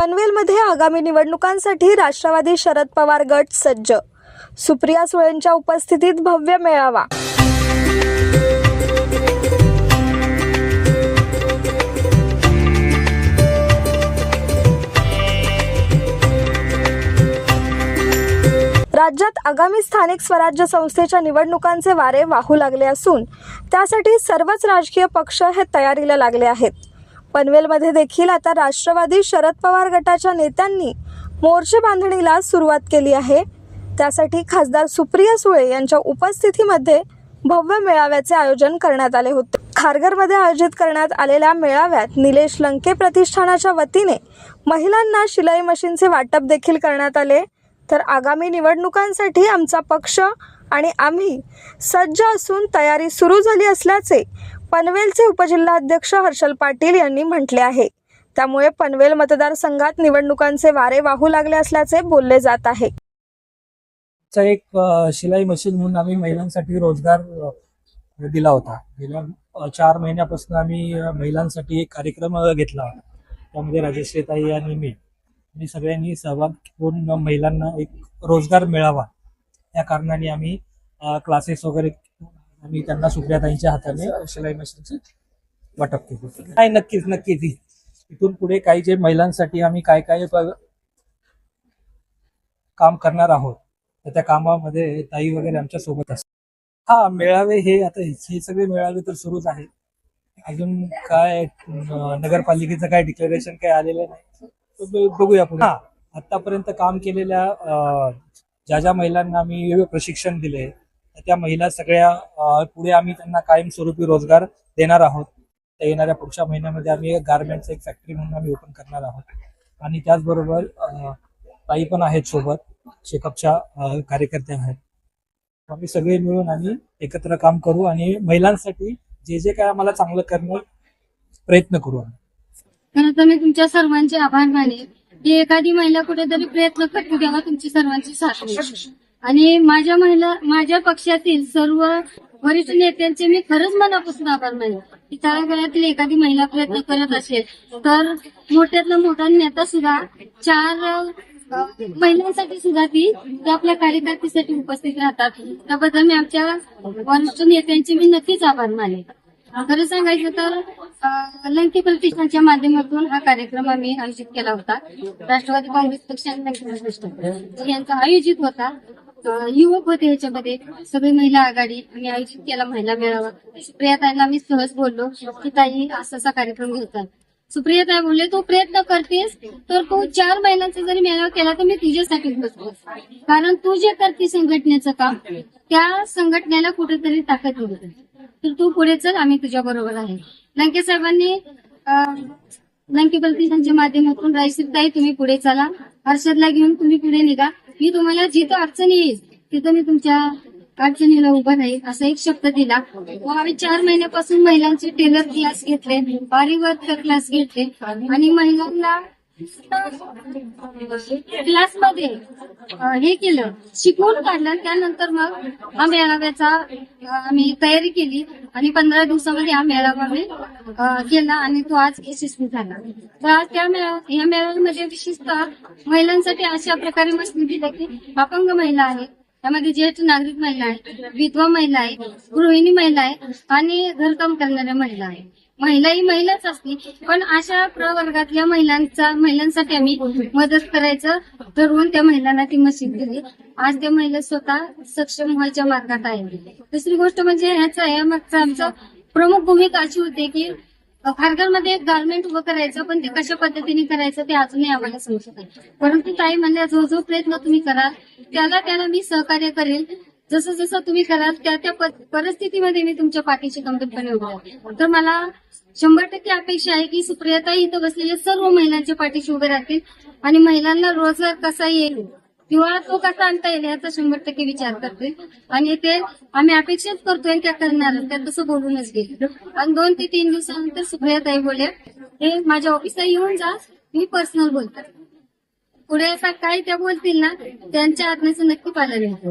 पनवेलमध्ये आगामी निवडणुकांसाठी राष्ट्रवादी शरद पवार गट सज्ज. सुप्रिया सुळेंच्या उपस्थितीत भव्य मेळावा. राज्यात आगामी स्थानिक स्वराज्य संस्थेच्या निवडणुकांचे वारे वाहू लागले असून त्यासाठी सर्वच राजकीय पक्ष हे तयारीला लागले आहेत. पनवेलमध्ये देखील आता राष्ट्रवादी शरद पवार गटाच्या नेत्यांनी मोर्चे बांधणीला सुरुवात केली आहे. त्यासाठी खासदार सुप्रिया सुळे यांच्या उपस्थितीमध्ये भव्य मेळाव्याचे आयोजन करण्यात आले होते. खारघरमध्ये आयोजित करण्यात आलेल्या मेळाव्यात निलेश लंके प्रतिष्ठानाच्या वतीने महिलांना शिलाई मशीनचे वाटप देखील करण्यात आले. तर आगामी निवडणुकांसाठी आमचा पक्ष आणि आम्ही सज्ज असून तयारी सुरू झाली असल्याचे पनवेलचे उपजिल्हाध्यक्ष हर्षल पाटील यांनी म्हटले आहे. त्यामुळे पनवेल मतदारसंघात निवडणुकांचे वारे वाहू लागले असल्याचे बोलले जात आहे. एक शिलाई मशीन म्हणून आम्ही महिलांसाठी रोजगार दिला होता. गेल्या चार महिन्यापासून आम्ही महिलांसाठी एक कार्यक्रम घेतला होता. त्यामध्ये राजश्रीताई आणि मी. आणि सगळ्यांनी सहभाग घेऊन महिलांना एक रोजगार मिळावा. या कारणाने आम्ही क्लासेस वगैरे आम्ही त्यांना सुप्रियाताईंच्या हाताने शिलाई मशीनचे वाटप केले. नाही नक्कीच नक्कीच. इथून पुढे काही जे महिलांसाठी आम्ही काय काय काम करणार आहोत तर त्या कामामध्ये ताई वगैरे आमच्यासोबत असतात. हा मेळावे हे आता हे सगळे मेळावे तर सुरूच आहे अजून काय नगरपालिकेचं काय डिक्लेरेशन काय आलेलं नाही. बघूया पुढे. हा आतापर्यंत काम केलेल्या ज्या ज्या महिलांना आम्ही प्रशिक्षण दिले त्या महिला सगळ्या पुढे आम्ही त्यांना कायमस्वरूपी रोजगार देणार आहोत. त्या येणाऱ्या पुढच्या महिन्यामध्ये आम्ही गार्मेंटचं एक फॅक्टरी म्हणून आम्ही ओपन करणार आहोत. आणि त्याचबरोबर ताई पण आहेत सोबत शेकअपच्या कार्यकर्त्या आहेत. आम्ही सगळे मिळून आम्ही एकत्र काम करू आणि महिलांसाठी जे जे काय आम्हाला चांगलं करणं प्रयत्न करू आम्ही. खरं तर मी तुमच्या सर्वांचे आभार मानेन. की एखादी महिला कुठेतरी प्रयत्न करते तेव्हा तुमची सर्वांची साथ आणि माझ्या महिला माझ्या पक्षातील सर्व वरिष्ठ नेत्यांचे मी खरंच मनापासून आभार मानेन की तळागाळातील एखादी महिला प्रयत्न करत असेल तर मोठ्यातला मोठा नेता सुद्धा चार महिलांसाठी सुद्धा ती आपल्या कार्यकर्त्यासाठी उपस्थित राहतात. त्याबद्दल मी आमच्या वरिष्ठ नेत्यांचे मी नक्कीच आभार मानेन खरं सांगायचं तर लंकी प्रतिष्ठानच्या माध्यमातून हा कार्यक्रम आम्ही आयोजित केला होता. राष्ट्रवादी काँग्रेस पक्षाने यांचा आयोजित होता. युवक होते ह्याच्यामध्ये सगळी महिला आघाडी आम्ही आयोजित केला महिला मेळावा. सुप्रिया ताईंना आम्ही सहज बोललो की ताई असा असा कार्यक्रम घेतात. सुप्रिया ताई बोलले तू प्रयत्न करतेस तर तू चार महिलांचा जरी मेळावा केला तर मी तुझ्यासाठी बसतो. कारण तू जे करते संघटनेचं काम त्या संघटनेला कुठेतरी ताकद मिळते तर तू पुढे चल आम्ही तुझ्या बरोबर आहे. लंके साहेबांनी लंके प्रतिष्ठानच्या माध्यमातून रायसीताई तुम्ही पुढे चला. हर्षदला घेऊन तुम्ही पुढे निघा. मी तुम्हाला जिथं अडचणी येईल तिथं मी तुमच्या अडचणीला उभा राहील असा एक शब्द दिला. व आम्ही चार महिन्यापासून महिलांचे टेलर क्लास घेतले बारी वर्क क्लास घेतले. आणि महिलांना क्लासमध्ये. हे केलं. शिकवून काढलं. आणि त्यानंतर मग हा मेळाव्याचा आम्ही तयारी केली आणि पंधरा दिवसामध्ये हा मेळावा आम्ही केला आणि तो आज यशस्वी झाला. तर आज त्या मेळावा या मेळाव्यामध्ये विशेषतः महिलांसाठी अशा प्रकारे मशीन दिली की अपंग महिला आहेत. त्यामध्ये ज्येष्ठ नागरिक महिला आहे विधवा महिला आहे गृहिणी महिला आहे आणि घरकाम करणाऱ्या महिला आहे महिला ही महिलाच असते पण अशा प्रवर्गातल्या महिलांचा महिलांसाठी आम्ही मदत करायचं ठरवून त्या महिलांना ती मशीन दिली. आज त्या महिला स्वतः सक्षम व्हायच्या मार्गात आहे दुसरी गोष्ट म्हणजे ह्याचा या मागचा आमचा प्रमुख भूमिका अशी होती की खारघरमध्ये एक गार्मेंट उभं करायचं पण ते कशा पद्धतीने करायचं ते अजूनही आम्हाला समजत आहे परंतु ताई म्हणजे जो जो प्रयत्न तुम्ही कराल. त्याला त्याला मी सहकार्य करेल. जसं जसं तुम्ही कराल त्या त्या परिस्थितीमध्ये मी तुमच्या पाठीशी गंभीरपणे उभे तर मला शंभर टक्के अपेक्षा आहे की सुप्रियाताई इथं बसलेल्या सर्व महिलांच्या पाठीशी उभे राहतील. आणि महिलांना रोजगार कसा येईल किंवा तो कसा आणता येईल याचा शंभर टक्के विचार करतोय. आणि ते आम्ही अपेक्षाच करतोय त्या करणार त्या तसं बोलूनच गेले आणि दोन ते तीन दिवसानंतर सुप्रियाताई बोलल्या हे माझ्या ऑफिसला येऊन जा. मी पर्सनल बोलतात पुढे असं काही त्या बोलतील ना त्यांच्या आज्ञेचं नक्की पालन होतं.